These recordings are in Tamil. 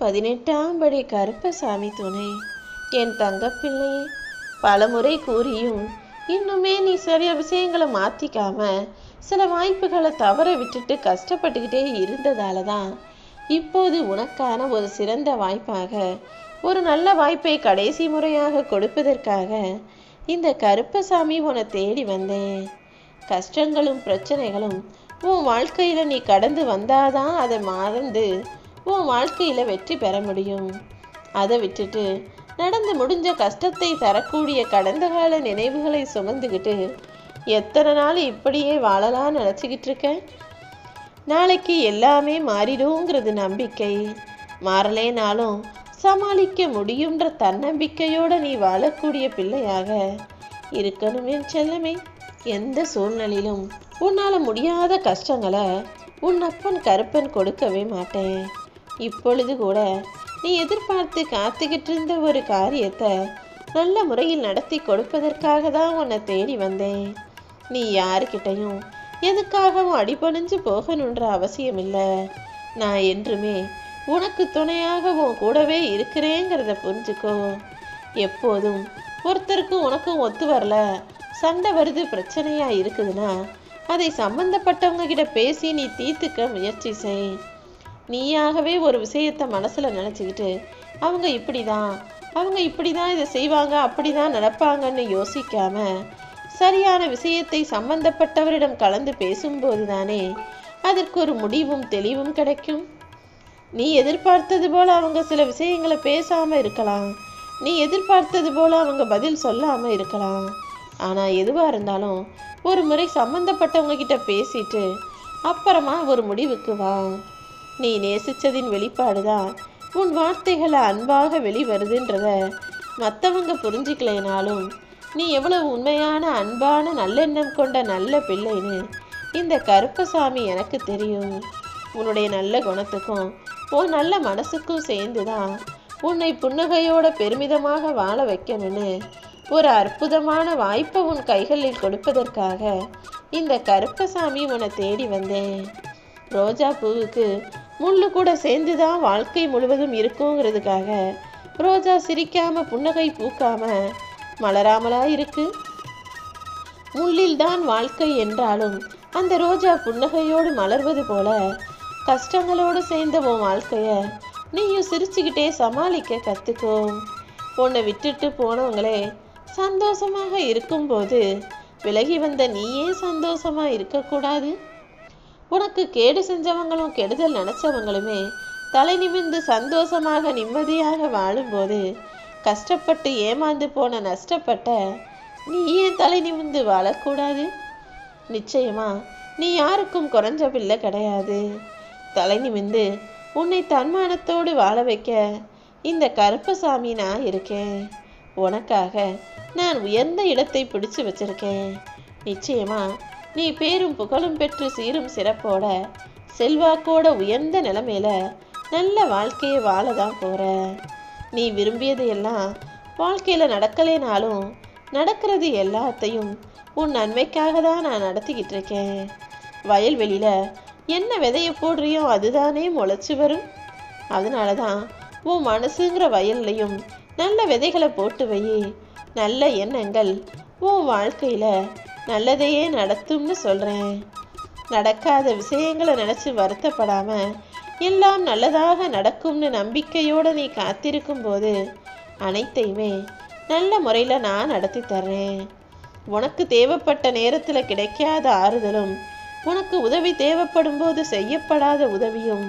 பதினெட்டாம் படி கருப்பசாமி துணை. என் தங்கப்பிள்ளையே பலமுறை கூறியும் இன்னுமே நீ சில விஷயங்களை மாற்றிக்காம சில வாய்ப்புகளை தவற விட்டுட்டு கஷ்டப்பட்டுக்கிட்டே இருந்ததால தான் இப்போது உனக்கான ஒரு சிறந்த வாய்ப்பாக ஒரு நல்ல வாய்ப்பை கடைசி முறையாக கொடுப்பதற்காக இந்த கருப்பசாமி உன்னை தேடி வந்தேன். கஷ்டங்களும் பிரச்சனைகளும் உன் வாழ்க்கையில் நீ கடந்து வந்தாதான் அதை மறந்து உன் வாழ்க்கையில் வெற்றி பெற முடியும். அதை விட்டுட்டு நடந்து முடிஞ்ச கஷ்டத்தை தரக்கூடிய கடந்த கால நினைவுகளை சுமந்துக்கிட்டு எத்தனை நாள் இப்படியே வாழலாம் நினச்சிக்கிட்டு இருக்கேன் நாளைக்கு எல்லாமே மாறிடுங்கிறது நம்பிக்கை. மாறலேனாலும் சமாளிக்க முடியுன்ற தன்னம்பிக்கையோட நீ வாழக்கூடிய பிள்ளையாக இருக்கணும் என் செல்லமே. எந்த சூழ்நிலையிலும் உன்னால முடியாத கஷ்டங்களை உன் அப்பன் கருப்பன் கொடுக்கவே மாட்டேன். இப்பொழுது கூட நீ எதிர்பார்த்து காத்துக்கிட்டு இருந்த ஒரு காரியத்தை நல்ல முறையில் நடத்தி கொடுப்பதற்காக தான் உன்னை தேடி வந்தேன். நீ யாருக்கிட்டையும் எதுக்காகவும் அடிபணிஞ்சு போகணுன்ற அவசியம் இல்லை நான் என்றுமே உனக்கு துணையாகவும் கூடவே இருக்கிறேங்கிறத புரிஞ்சுக்கோ. எப்போதும் ஒருத்தருக்கும் உனக்கும் ஒத்து வரல சண்டை வருது பிரச்சனையாக இருக்குதுன்னா அதை சம்மந்தப்பட்டவங்க கிட்ட பேசி நீ தீர்த்துக்க முயற்சி செய். நீயாகவே ஒரு விஷயத்தை மனசில் நினச்சிக்கிட்டு அவங்க இப்படி தான் அவங்க இப்படி தான் இதை செய்வாங்க அப்படி தான் நடப்பாங்கன்னு யோசிக்காம சரியான விஷயத்தை சம்பந்தப்பட்டவரிடம் கலந்து பேசும்போது தானே அதற்கு ஒரு முடிவும் தெளிவும் கிடைக்கும். நீ எதிர்பார்த்தது போல அவங்க சில விஷயங்களை பேசாமல் இருக்கலாம். நீ எதிர்பார்த்தது போல அவங்க பதில் சொல்லாமல் இருக்கலாம். ஆனால் எதுவாக இருந்தாலும் ஒரு முறை சம்மந்தப்பட்டவங்க கிட்ட பேசிட்டு அப்புறமா ஒரு முடிவுக்கு வா. நீ நேசிச்சதின் வெளிப்பாடுதான். உன் வார்த்தைகளை அன்பாக வெளிவருதுன்றத மற்றவங்க புரிஞ்சுக்கலைனாலும் நீ எவ்வளவு உண்மையான அன்பான நல்லெண்ணம் கொண்ட நல்ல பிள்ளைன்னு இந்த கருப்பசாமி எனக்கு தெரியும். உன்னுடைய நல்ல குணத்துக்கும் உன் நல்ல மனசுக்கும் சேர்ந்துதான் உன்னை புன்னகையோட பெருமிதமாக வாழ வைக்கணும்னு ஒரு அற்புதமான வாய்ப்பை உன் கைகளில் கொடுப்பதற்காக இந்த கருப்பசாமி உன்னை தேடி வந்தேன். ரோஜா பூவுக்கு முள்ளு கூட சேர்ந்து தான் வாழ்க்கை முழுவதும் இருக்குங்கிறதுக்காக ரோஜா சிரிக்காம புன்னகை பூக்காம மலராமலா இருக்கு முள்ளில்தான் வாழ்க்கை என்றாலும் அந்த ரோஜா புன்னகையோடு மலர்வது போல கஷ்டங்களோடு சேர்ந்த உன் வாழ்க்கைய நீயும் சிரிச்சுக்கிட்டே சமாளிக்க கற்றுக்கோ உன்னை விட்டுட்டு போனவங்களே சந்தோஷமாக இருக்கும்போது விலகி வந்த நீயே சந்தோஷமாக இருக்கக்கூடாது. உனக்கு கேடு செஞ்சவங்களும் கெடுதல் நினைச்சவங்களுமே தலை நிமிர்ந்து சந்தோஷமாக நிம்மதியாக வாழும்போது கஷ்டப்பட்டு ஏமாந்து போன நஷ்டப்பட்ட நீ ஏன் தலை நிமிந்து வாழக்கூடாது? நிச்சயமா நீ யாருக்கும் குறைஞ்ச பிள்ளை கிடையாது. தலை நிமிர்ந்து உன்னை தன்மானத்தோடு வாழ வைக்க இந்த கருப்பசாமி நான் இருக்கேன். உனக்காக நான் உயர்ந்த இடத்தை பிடிச்சு வச்சிருக்கேன். நிச்சயமா நீ பேரும் புகழும் பெற்று சீரும் சிறப்போட செல்வாக்கோட உயர்ந்த நிலைமையில நல்ல வாழ்க்கையை வாழ தான் போற. நீ விரும்பியது எல்லாம் வாழ்க்கையில நடக்கலைனாலும் நடக்கிறது எல்லாத்தையும் உன் நன்மைக்காக தான் நான் நடத்திக்கிட்டு இருக்கேன். வயல்வெளியில என்ன விதைய போடுறியோ அதுதானே முளைச்சி வரும். அதனால தான் உன் மனசுங்கிற வயல்லையும் நல்ல விதைகளை போட்டு வை. நல்ல எண்ணங்கள் உன் வாழ்க்கையில நல்லதையே நடத்தும்னு சொல்கிறேன் நடக்காத விஷயங்களை நினச்சி வருத்தப்படாமல் எல்லாம் நல்லதாக நடக்கும்னு நம்பிக்கையோடு நீ காத்திருக்கும் போது அனைத்தையுமே நல்ல முறையில் நான் நடத்தி தர்றேன். உனக்கு தேவைப்பட்ட நேரத்தில் கிடைக்காத ஆறுதலும் உனக்கு உதவி தேவைப்படும் போது செய்யப்படாத உதவியும்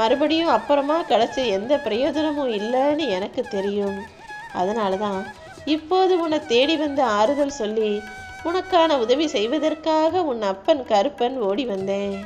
மறுபடியும் அப்புறமா கிடச்ச எந்த பிரயோஜனமும் இல்லைன்னு எனக்கு தெரியும். அதனால தான் இப்போது உன்னை தேடி வந்து ஆறுதல் சொல்லி உனக்கான உதவி செய்வதற்காக உன் அப்பன் கருப்பன் ஓடி வந்தேன்.